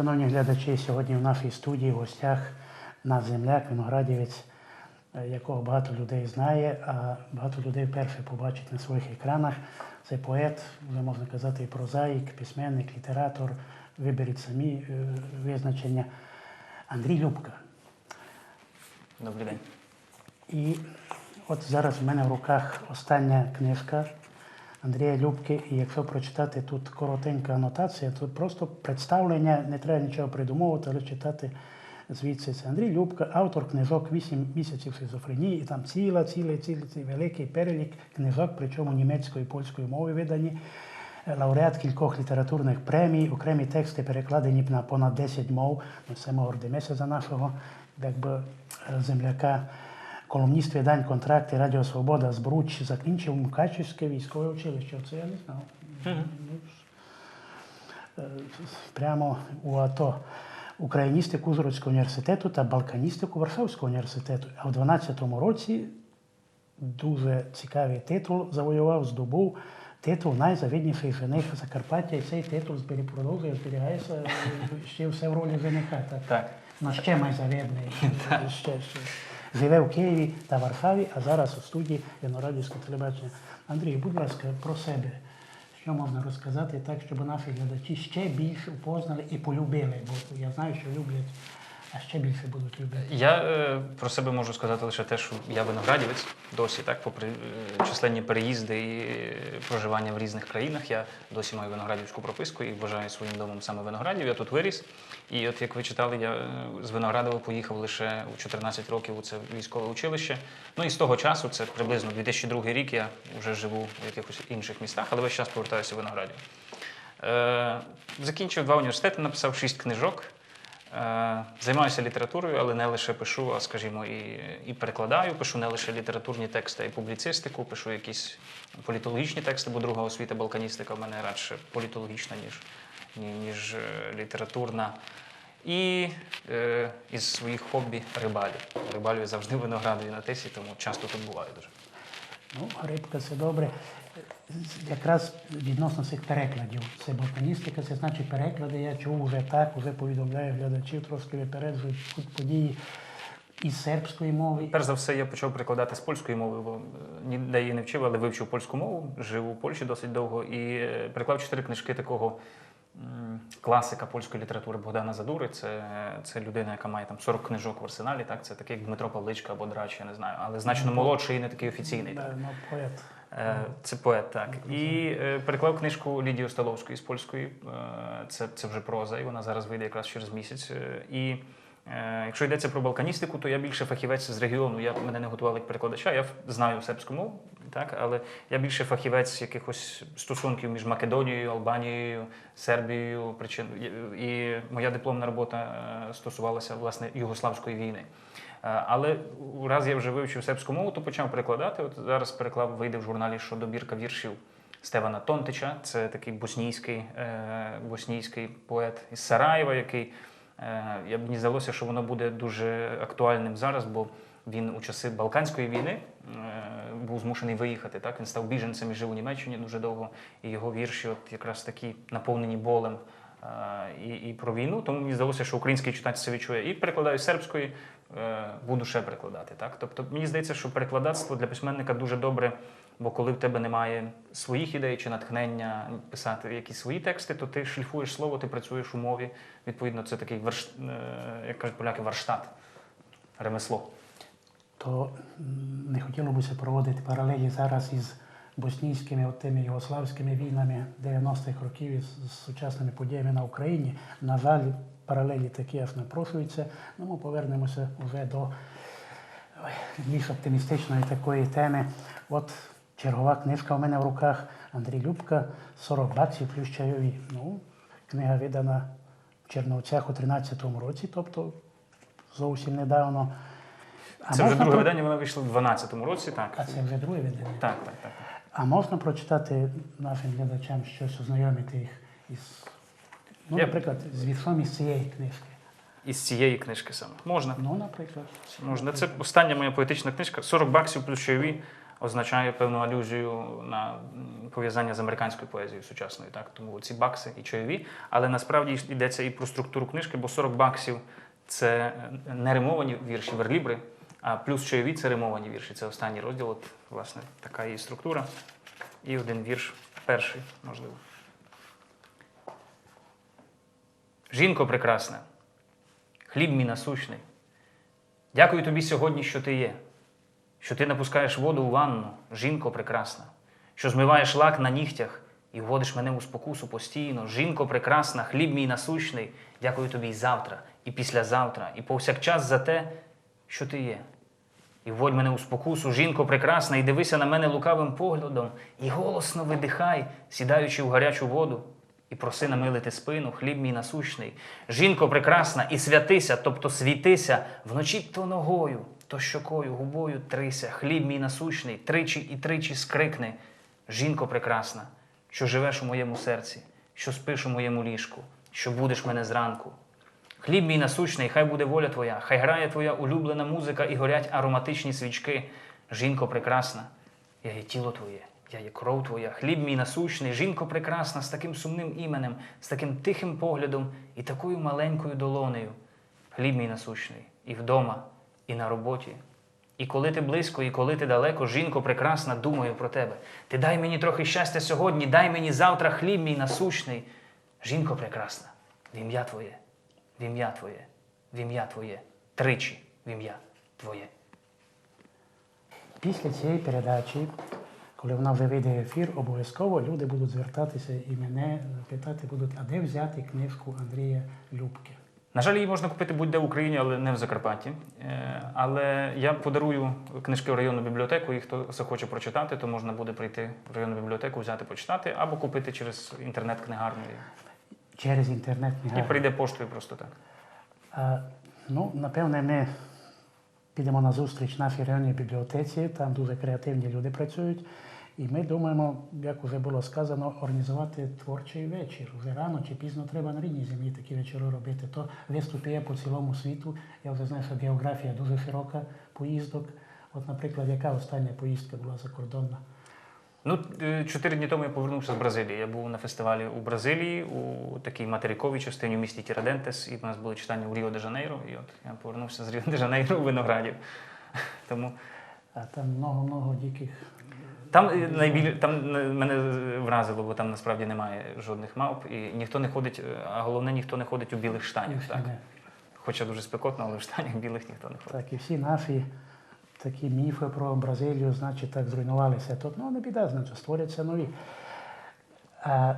Шановні глядачі. Сьогодні в нашій студії в гостях наш земляк, виноградівець, е, якого багато людей знає, а багато людей вперше побачить на своїх екранах. Це поет, вже можна казати, і прозаїк, письменник, літератор. Виберіть самі е, визначення. Андрій Любка. Добрий день. І от зараз в мене в руках остання книжка Андрія Любки. І якщо прочитати тут коротенька анотація, то просто представлення, не треба нічого придумовувати, але читати звідси. Це Андрій Любка, автор книжок «Вісім місяців шизофренії, і там ціла, цілий, цілий, цілий великий перелік книжок, причому німецькою і польською мовою видані. Лауреат кількох літературних премій, окремі тексти перекладені на понад 10 мов. Ми саме гордимося за нашого якби, земляка. Колумніст видань контракти Радіо Свобода Збруч закінчив Мукачівське військове училище. Це я не знав. Е, Прямо у АТО. Україністику Ужгородського університету та балканістику Варшавського університету. А в 12-му році дуже цікавий титул завоював, здобув титул найзавідніший жених Закарпаття. І цей титул продовжує зберігається е, ще все в ролі жениха. Так? Так. Ну, ще майзавідний. ще, ще. Живе в Києві та Варшаві, а зараз у студії Вinoрадівського телебачення. Андрій, будь ласка, про себе. Що можна розказати так, щоб наші глядачі ще більше упознали і полюбили? Бо я знаю, що люблять, а ще більше будуть любити. Я е, про себе можу сказати лише те, що я виноградівець досі, так, попри е, численні переїзди і е, проживання в різних країнах, я досі маю виноградівську прописку і вважаю своїм домом саме виноградів. Я тут виріс. І от як ви читали, я е, з Виноградова поїхав лише у 14 років у це військове училище. Ну і з того часу, це приблизно 2002 рік, я вже живу в якихось інших містах, але весь час повертаюся в Виноградів. Е, закінчив два університети, написав шість книжок. Е, Займаюся літературою, але не лише пишу, а скажімо, і, і перекладаю. Пишу не лише літературні тексти, а й публіцистику, пишу якісь політологічні тексти, бо друга освіта балканістика в мене радше політологічна, ніж, ніж е, літературна. І е, із своїх хобі рибалю. Рибалю завжди в виноградові на тисі, тому часто тут буваю дуже. Ну, рибка це добре. Якраз відносно цих перекладів. Це балканістика, це значить переклади. Я чув вже так, вже повідомляю глядачів, трошки випереджують події із сербської мови. Перш за все, я почав перекладати з польської мови, бо е, ніде її не вчив, але вивчив польську мову, жив у Польщі досить довго і е, переклав чотири книжки такого класика польської літератури Богдана Задури. Це, це людина, яка має там 40 книжок в арсеналі. Так, це такий як Дмитро Павличка або Драч, я не знаю, але значно молодший і не такий офіційний. Так. Ну, поет. Е, Це поет, так. І е, переклав книжку Лідії Осталовської з польської. Е, Це, це вже проза, і вона зараз вийде якраз через місяць. І якщо йдеться про балканістику, то я більше фахівець з регіону. Я, мене не готували як перекладача, я знаю сербську мову, так, але я більше фахівець якихось стосунків між Македонією, Албанією, Сербією. Причин, і- моя дипломна робота стосувалася власне югославської війни. Е, Але раз я вже вивчив сербську мову, то почав перекладати. От зараз переклав вийде в журналі щодобірка віршів Стевана Тонтича. Це такий боснійський, е, боснійський поет із Сараєва, який е, я мені здалося, що воно буде дуже актуальним зараз, бо він у часи Балканської війни був змушений виїхати. Так він став біженцем і жив у Німеччині дуже довго. І його вірші, от якраз такі наповнені болем і, і про війну. Тому мені здалося, що український читач це відчує. І перекладаю з сербської, е, буду ще перекладати. Так? Тобто мені здається, що перекладацтво для письменника дуже добре, бо коли в тебе немає своїх ідей чи натхнення писати якісь свої тексти, то ти шліфуєш слово, ти працюєш у мові. Відповідно, це такий верш... е, як кажуть поляки, варштат, ремесло. То не хотілося б проводити паралелі зараз із боснійськими тими югославськими війнами 90-х років із з сучасними подіями на Україні. На жаль, паралелі такі аж напрошуються. Ну, ми повернемося вже до більш оптимістичної такої теми. От чергова книжка у мене в руках Андрій Любка 40 баксів плюс чайові. Ну, книга видана в Черновцях у 13-му році, тобто зовсім недавно. А Це вже друге про- видання, воно вийшло в 12-му році. Так, А це вже друге видання. так, так. так. А можна прочитати нашим глядачам щось, ознайомити їх із, ну, Я- наприклад, з віршом із цієї книжки. Із цієї книжки саме. Можна. Ну, наприклад. Можна. Це остання моя поетична книжка. 40 баксів плюс чайові. означає певну алюзію на м, пов'язання з американською поезією сучасною. Так? Тому ці бакси і чайові. Але насправді йдеться і про структуру книжки, бо 40 баксів це е, не римовані вірші верлібри, а плюс чайові це римовані вірші. Це останній розділ. От, власне, така її структура. І один вірш, перший, можливо. Жінко прекрасна, хліб мій насущний. Дякую тобі сьогодні, що ти є, що ти напускаєш воду у ванну, жінко прекрасна, що змиваєш лак на нігтях і вводиш мене у спокусу постійно. Жінко прекрасна, хліб мій насущний. Дякую тобі і завтра, і післязавтра, і повсякчас за те, що ти є. І вводь мене у спокусу, жінко прекрасна, і дивися на мене лукавим поглядом, і голосно видихай, сідаючи в гарячу воду, і проси намилити спину, хліб мій насущний. Жінко прекрасна, і святися, тобто світися, вночі то ногою, то щокою, губою трися, хліб мій насущний, тричі і тричі скрикни. Жінко прекрасна, що живеш у моєму серці, що спиш у моєму ліжку, що будеш мене зранку. Хліб мій насущний, хай буде воля твоя, хай грає твоя улюблена музика і горять ароматичні свічки. Жінко прекрасна, я є тіло твоє, я є кров твоя, хліб мій насущний, жінко прекрасна, з таким сумним іменем, з таким тихим поглядом і такою маленькою долонею. Хліб мій насущний, і вдома, і на роботі. І коли ти близько, і коли ти далеко, жінко прекрасна, думаю про тебе. Ти дай мені трохи щастя сьогодні, дай мені завтра хліб мій насущний. Жінко прекрасна, в ім'я Твоє, в ім'я Твоє, в ім'я Твоє, тричі в ім'я Твоє. Після цієї передачі, коли вона вже вийде в ефір, обов'язково люди будуть звертатися і мене питати будуть, а де взяти книжку Андрія Любки? На жаль, її можна купити будь-де в Україні, але не в Закарпатті. Е, Але я подарую книжки в районну бібліотеку, і хто захоче прочитати, то можна буде прийти в районну бібліотеку, взяти почитати, або купити через інтернет-книгарню. Через інтернет І прийде поштою просто так. А, ну, напевне, ми підемо на зустріч нашій районній бібліотеці, там дуже креативні люди працюють. І ми думаємо, як вже було сказано, організувати творчий вечір. Вже рано чи пізно треба на рідній землі такі вечори робити. То виступи є по цілому світу. Я вже знаю, що географія дуже широка поїздок. От, наприклад, яка остання поїздка була закордонна? Ну, е, чотири дні тому я повернувся з Бразилії. Я був на фестивалі у Бразилії, у такій материковій частині у місті Тірадентес, і в нас були читання у Ріо де Жанейро. І от я повернувся з Ріо де Жанейро у виноградів. Тому А там много-много диких. Там е, найбіль... там е, мене вразило, бо там насправді немає жодних мавп, і ніхто не ходить, а головне, ніхто не ходить у білих штанях. Так? Хоча дуже спекотно, але в штанях білих ніхто не ходить. Так, і всі наші такі міфи про Бразилію, значить, так зруйнувалися тут. Ну, не біда, значить, створяться нові. А,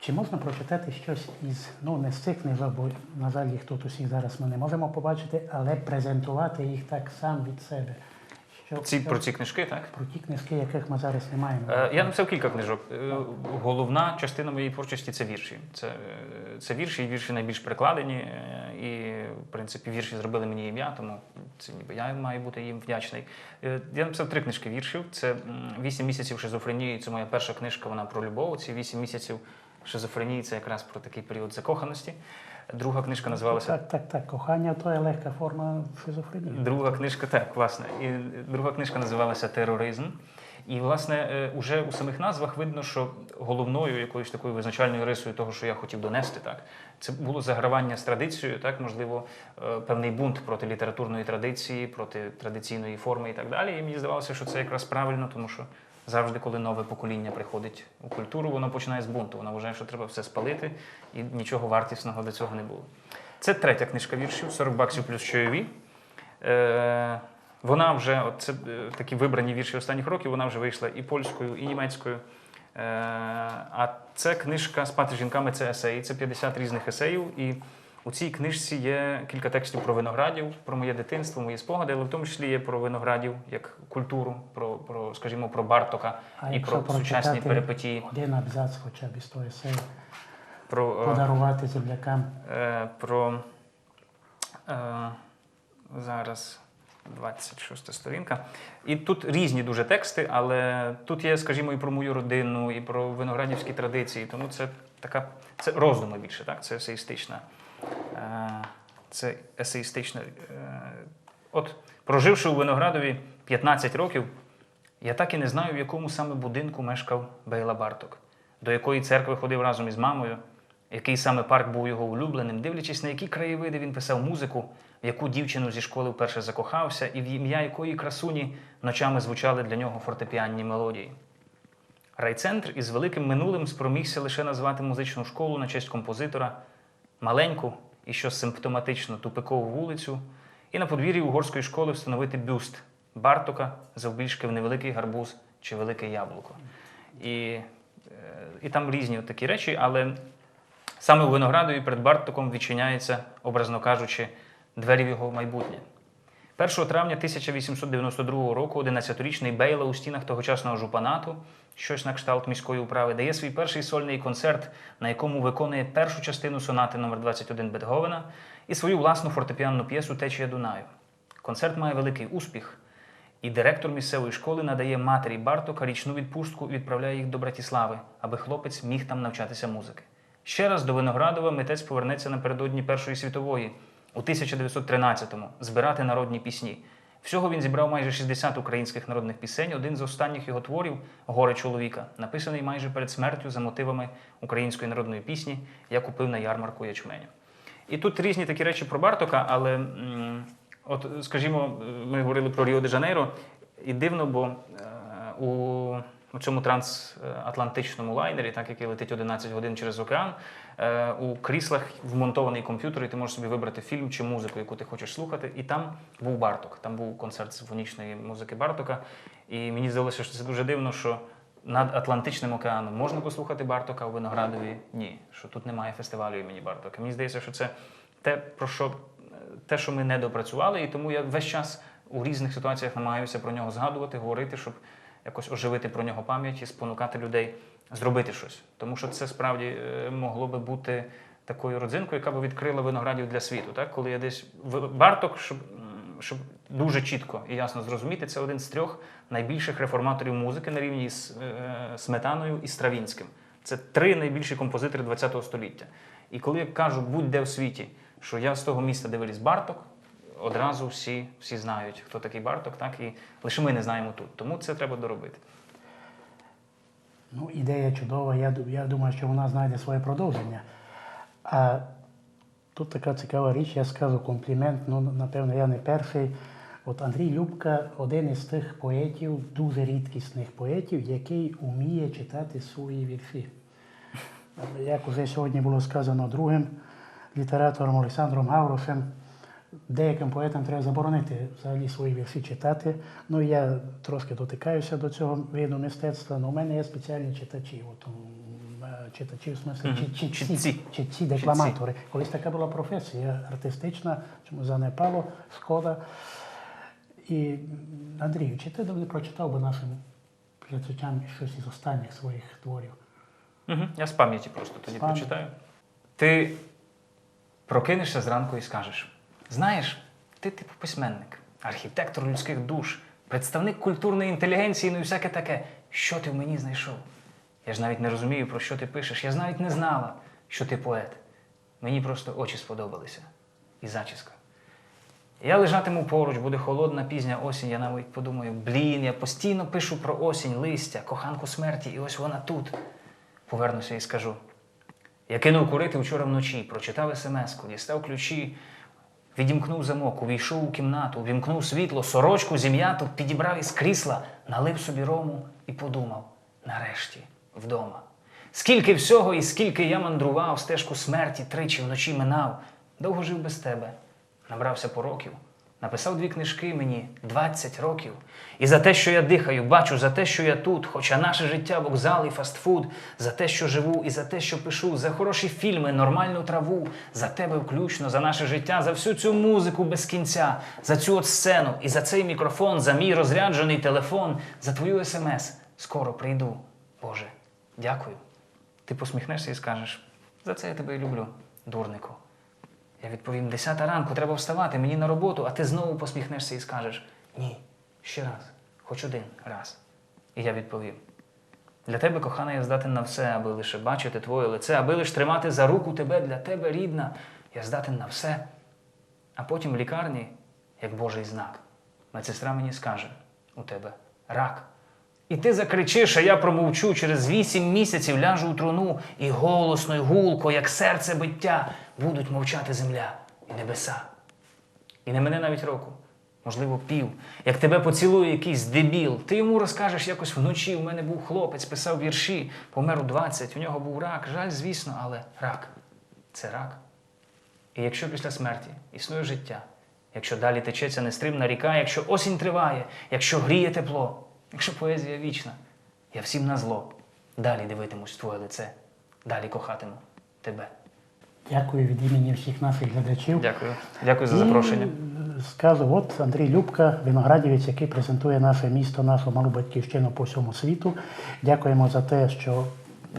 чи можна прочитати щось із, ну, не з цих книжок, бо, на жаль, їх тут усіх зараз ми не можемо побачити, але презентувати їх так сам від себе. Що, Ці, про ці книжки, так? про ті книжки, яких ми зараз не маємо. Е, Я написав кілька книжок. Е, Головна частина моєї творчості це вірші. Це, е, це вірші, і вірші найбільш перекладені. е, І, в принципі, вірші зробили мені ім'я, тому це ніби я маю бути їм вдячний. Е, Я написав три книжки віршів. Це «Вісім місяців шизофренії. Це моя перша книжка, вона про любов. Ці вісім місяців шизофренії це якраз про такий період закоханості. Друга книжка називалася Так, так, так. Кохання то є легка форма шизофренії. Друга книжка, так, власне. І друга книжка називалася Тероризм. І, власне, е, уже у самих назвах видно, що головною якоюсь такою визначальною рисою того, що я хотів донести, так, це було загравання з традицією, так, можливо, е, певний бунт проти літературної традиції, проти традиційної форми і так далі. І мені здавалося, що це якраз правильно, тому що завжди, коли нове покоління приходить у культуру, воно починає з бунту. Воно вважає, що треба все спалити, і нічого вартісного до цього не було. Це третя книжка віршів, 40 баксів плюс чайові. Е, вона вже, от це е, такі вибрані вірші останніх років, вона вже вийшла і польською, і німецькою. Е, а це книжка Спати з жінками це есеї, це 50 різних есеїв. І у цій книжці є кілька текстів про виноградів, про моє дитинство, мої спогади, але в тому числі є про виноградів як культуру, про, про скажімо, про Бартока А і про сучасні перипетії. один абзац хоча б із того Про, е, подарувати землякам. е, про е, зараз 26 сторінка. І тут різні дуже тексти, але тут є, скажімо, і про мою родину, і про виноградівські традиції. Тому це така це роздуми більше, так? Це есеїстична. Е, це есеїстична. Е, от, проживши у Виноградові 15 років, Я так і не знаю, в якому саме будинку мешкав Бейла Барток, до якої церкви ходив разом із мамою, який саме парк був його улюбленим, дивлячись, на які краєвиди він писав музику, в яку дівчину зі школи вперше закохався, і в ім'я якої красуні ночами звучали для нього фортепіанні мелодії. Райцентр із великим минулим спромігся лише назвати музичну школу на честь композитора, маленьку і що симптоматично тупикову вулицю, і на подвір'ї угорської школи встановити бюст Бартока завбільшки в невеликий гарбуз чи велике яблуко. І, е, і там різні такі речі, але саме у Виноградові перед Бартоком відчиняється, образно кажучи, двері в його майбутнє. 1 травня 1892 року 11-річний Бейла у стінах тогочасного жупанату, щось на кшталт міської управи, дає свій перший сольний концерт, на якому виконує першу частину сонати номер 21 Бетговена і свою власну фортепіанну п'єсу Течія Дунаю. Концерт має великий успіх, і директор місцевої школи надає матері Бартока річну відпустку і відправляє їх до Братіслави, аби хлопець міг там навчатися музики. Ще раз до Виноградова митець повернеться напередодні Першої світової у 1913-му збирати народні пісні. Всього він зібрав майже 60 українських народних пісень. Один з останніх його творів Горе чоловіка, написаний майже перед смертю за мотивами української народної пісні Я купив на ярмарку ячменю. І тут різні такі речі про Бартока, але от, скажімо, ми говорили про Ріо де Жанейро, і дивно, бо е, у, у цьому трансатлантичному лайнері, так який летить 11 годин через океан, е, у кріслах вмонтований комп'ютер, і ти можеш собі вибрати фільм чи музику, яку ти хочеш слухати. І там був Барток, там був концерт симфонічної музики Бартока. І мені здалося, що це дуже дивно, що над Атлантичним океаном можна послухати Бартока, а у Виноградові ні. Що тут немає фестивалю імені Бартока. Мені здається, що це те, про що те, що ми не допрацювали, і тому я весь час у різних ситуаціях намагаюся про нього згадувати, говорити, щоб якось оживити про нього пам'ять і спонукати людей зробити щось. Тому що це справді е, могло би бути такою родзинкою, яка би відкрила виноградів для світу. Так? Коли я десь Барток, щоб, щоб дуже чітко і ясно зрозуміти, це один з трьох найбільших реформаторів музики на рівні з е, Сметаною і Стравінським. Це три найбільші композитори ХХ століття. І коли я кажу будь-де в світі, що я з того міста, де Барток, одразу всі, всі знають, хто такий Барток, так і лише ми не знаємо тут. Тому це треба доробити. Ну, ідея чудова. Я, я думаю, що вона знайде своє продовження. А тут така цікава річ, я скажу комплімент, ну, напевно, я не перший. От Андрій Любка один із тих поетів, дуже рідкісних поетів, який вміє читати свої вірші. Як уже сьогодні було сказано другим літератором Олександром Гаврошем, деяким поетам треба заборонити взагалі свої вірші читати. Ну, я трошки дотикаюся до цього виду мистецтва, але у мене є спеціальні читачі. От, е, читачі, в смислі, чи, читці, Читці. читці, декламатори. Колись така була професія артистична, чому занепало, шкода. І Андрію, чи ти не прочитав би нашим глядачам щось із останніх своїх творів? Угу. Я з пам'яті просто тоді пам'яті. прочитаю. Ти прокинешся зранку і скажеш: знаєш, ти типу письменник, архітектор людських душ, представник культурної інтелігенції, ну і всяке таке. Що ти в мені знайшов? Я ж навіть не розумію, про що ти пишеш. Я ж навіть не знала, що ти поет. Мені просто очі сподобалися. І зачіска. Я лежатиму поруч, буде холодна пізня осінь. Я навіть подумаю, блін, я постійно пишу про осінь, листя, коханку смерті, і ось вона тут. Повернуся і скажу. Я кинув курити вчора вночі, прочитав смс-ку, дістав ключі, відімкнув замок, увійшов у кімнату, вімкнув світло, сорочку зім'яту, підібрав із крісла, налив собі рому і подумав: нарешті, вдома. Скільки всього і скільки я мандрував, стежку смерті тричі вночі минав, довго жив без тебе, набрався пороків, написав дві книжки мені 20 років. І за те, що я дихаю, бачу, за те, що я тут, хоча наше життя вокзал і фастфуд, за те, що живу, і за те, що пишу, за хороші фільми, нормальну траву, за тебе включно, за наше життя, за всю цю музику без кінця, за цю от сцену і за цей мікрофон, за мій розряджений телефон, за твою смс. Скоро прийду. Боже, дякую. Ти посміхнешся і скажеш: за це я тебе і люблю, дурнику. Я відповім: десята ранку, треба вставати, мені на роботу, а ти знову посміхнешся і скажеш: ні, ще раз, хоч один раз. І я відповім: для тебе, кохана, я здатен на все, аби лише бачити твоє лице, аби лише тримати за руку тебе для тебе, рідна. Я здатен на все. А потім в лікарні, як Божий знак, медсестра мені скаже: у тебе рак. І ти закричиш, а я промовчу, через вісім місяців ляжу у труну, і голосно, і гулко, як серце биття, будуть мовчати земля і небеса. І не мене навіть року, можливо, пів. Як тебе поцілує якийсь дебіл, ти йому розкажеш якось вночі. У мене був хлопець, писав вірші, помер у 20, у нього був рак. Жаль, звісно, але рак це рак. І якщо після смерті існує життя, якщо далі течеться нестримна ріка, якщо осінь триває, якщо гріє тепло, якщо поезія вічна, я всім на зло. Далі дивитимусь твоє лице, далі кохатиму тебе. Дякую від імені всіх наших глядачів. Дякую. Дякую за запрошення. І, скажу, от Андрій Любка, виноградівець, який презентує наше місто, нашу малу батьківщину по всьому світу. Дякуємо за те, що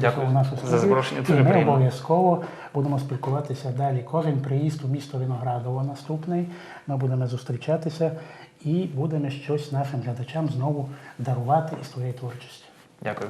Дякую прийшов в нашу за запрошення, І ми обов'язково будемо спілкуватися далі. Кожен приїзд у місто Виноградово наступний. Ми будемо зустрічатися і будемо щось нашим глядачам знову дарувати із твоєї творчості. Дякую.